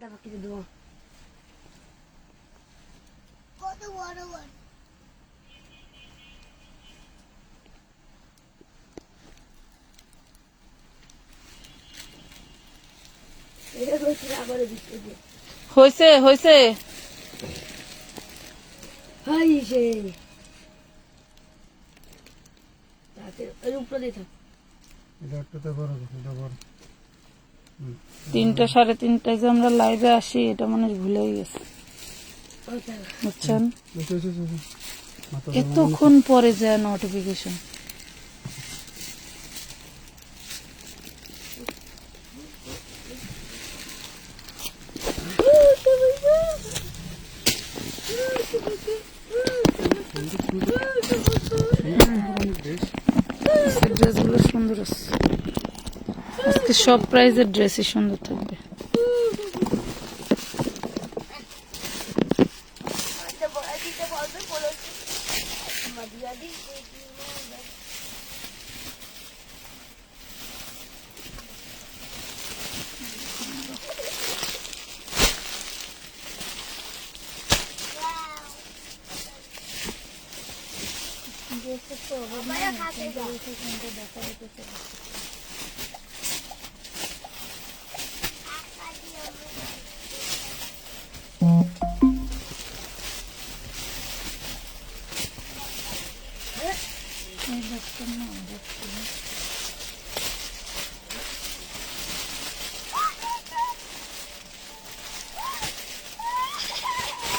তারপর কিছু দেবো কত বড় বড় এটা হচ্ছে আবার দিচ্ছে যে হয়েছে হয়েছে হাই সে তাতে এর উপরে দিয়ে থাক এটা একটাতে বড় এটা বড় তিনটা সাড়ে তিনটায় যে আমরা লাইভে আসি এটা মনে হয় ভুলেই গেছে। বুঝছেন? এতক্ষণ পরে যায় নোটিফিকেশন ড্রেসগুলো সুন্দর আছে। আজকে সব প্রাইজের ড্রেসই সুন্দর থাকবে। দিতে বলবে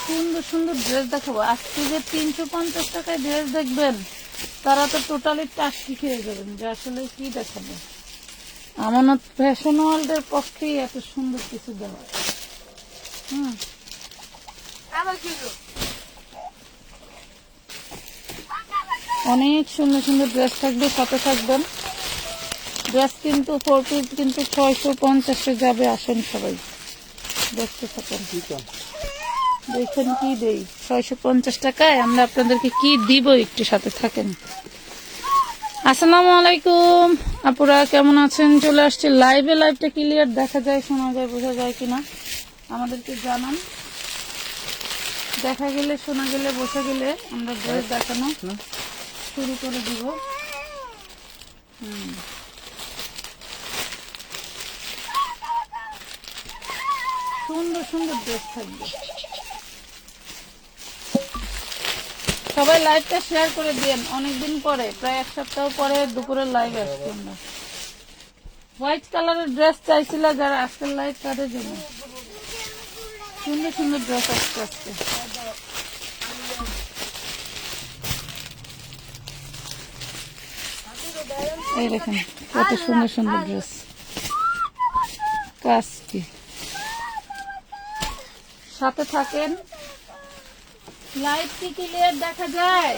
সুন্দর সুন্দর ড্রেস দেখাবো। আজকে যে তিনশো পঞ্চাশ টাকায় ড্রেস দেখবেন, তারা তো টোটালি টাকি খেয়ে যাবেন। যে আসলে কি দেখাবো? আমানত ফ্যাশন ওয়ার্ল্ডের পক্ষেই এত সুন্দর কিছু দেওয়া। হুম আবার কিছু অনেক সুন্দর সুন্দর ড্রেস থাকবে সাথে থাকবেন ড্রেস কিন্তু ফোর পিস কিন্তু ছয়শো পঞ্চাশে যাবে আসেন সবাই। দেখতে থাকেন। দেখেন কি দেই? ছয়শো পঞ্চাশ টাকায় আমরা আপনাদেরকে কি দিব একটু সাথে থাকেন। আসসালামু আলাইকুম। আপুরা কেমন আছেন? চলে আসছে লাইভে লাইভটা ক্লিয়ার দেখা যায় শোনা যায় বোঝা যায় কিনা? আমাদেরকে জানান। দেখা গেলে শোনা গেলে বসে গেলে আমরা ড্রেস দেখানো শুরু করে দিব। সুন্দর সুন্দর ড্রেস থাকবে। সবাই লাইভটা শেয়ার করে দিন অনেকদিন পরে, প্রায় এক সপ্তাহ পরে দুপুরে লাইভ আসছে হোয়াইট কালারের ড্রেস চাইছিল যারা আজকের লাইভ তাদের জন্য? সুন্দর সুন্দর ড্রেস আসছে এই দেখেন কত সুন্দর সুন্দর ড্রেস কাজ কি সাথে থাকেন। লাইভ কি ক্লিয়ার দেখা যায়?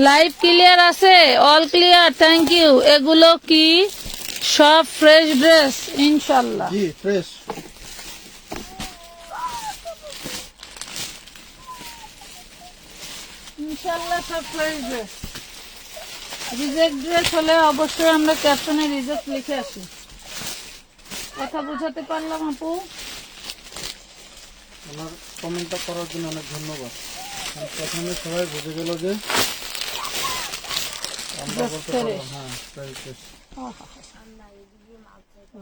লাইভ ক্লিয়ার আছে অল ক্লিয়ার থ্যাংক ইউ এগুলো কি? সব ফ্রেশ ড্রেস ইনশাল্লাহ জি ফ্রেশ ইনশাল্লাহ সব ফ্রেশ ড্রেস রিজেক্ট ড্রেস হলে অবশ্যই আমরা ক্যাপশনে রিজেক্ট লিখে আসি। কথা বোঝাতে পারলাম আপু? আমার কমেন্টটা করার জন্য অনেক ধন্যবাদ। প্রথমে সবাই বুঝে গেল যে আমরা বলতে পারলাম হ্যাঁ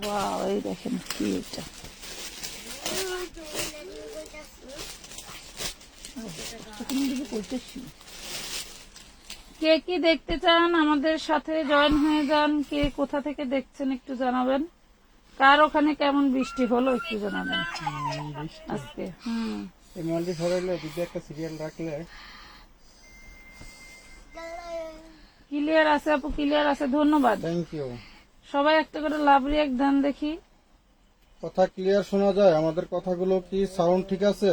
ওয়াও এই দেখেন কি এটা। কে কি দেখতে চান আমাদের সাথে জয়েন হয়ে যান কে কোথা থেকে দেখছেন একটু জানাবেন। কার ওখানে কেমন বৃষ্টি হলো একটু জানাবেন। আজকে হুম। এই সরাইলে যদি একটা সিরিয়াল রাখলে। ক্লিয়ার আছে আপু ক্লিয়ার আছে ধন্যবাদ। থ্যাংক ইউ সবাই একটা করে লাভ রিয়াক্ট দেন দেখি। কথা ক্লিয়ার শোনা যায় আমাদের কথাগুলো কি সাউন্ড ঠিক আছে?